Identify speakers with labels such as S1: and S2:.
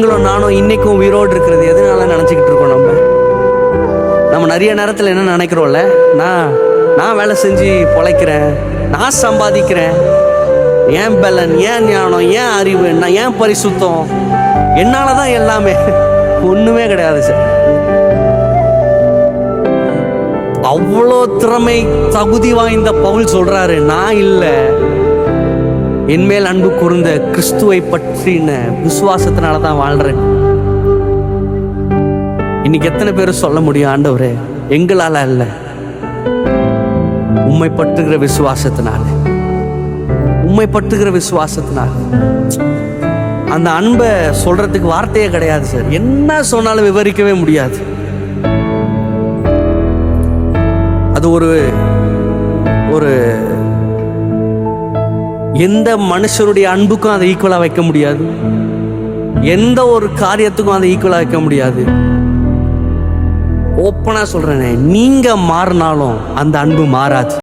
S1: நீங்களும் நானும் இன்னைக்கும் உயிரோடு இருக்கிறது எதனால நினச்சிக்கிட்டு இருக்கோம் நம்ம? நம்ம நிறைய நேரத்தில் என்ன நினைக்கிறோம்ல? நான் நான் வேலை செஞ்சு பொழைக்கிறேன் நான் சம்பாதிக்கிறேன். ஏன் பலன் ஏன் ஞானம் ஏன் அறிவு நான் ஏன் பரிசுத்தம்? என்னால தான் எல்லாமே. ஒன்றுமே கிடையாது சார். அவ்வளோ திறமை தகுதி வாய்ந்த பவுல் சொல்றாரு நான் இல்லை. என்மேல் அன்பு கூர்ந்த கிறிஸ்துவை பற்றின விசுவாசத்தினால தான் வாழ்றேன். இன்னைக்கு எத்தனை பேர் சொல்ல முடியும் ஆண்டவரே? எங்களால அல்ல. உண்மை பற்றுகிற விசுவாசத்தினால. உண்மை பற்றுகிற விசுவாசத்தினால. அந்த அன்பை சொல்றதுக்கு வார்த்தையே கிடையாது சார். என்ன சொன்னாலும் விவரிக்கவே முடியாது. அது ஒரு எந்த மனுஷருடைய அன்புக்கும் அதை ஈக்குவலாக வைக்க முடியாது. எந்த ஒரு காரியத்துக்கும் அதை ஈக்குவலாக வைக்க முடியாது. ஓப்பனாக சொல்கிறேனே நீங்கள் மாறினாலும் அந்த அன்பு மாறாது.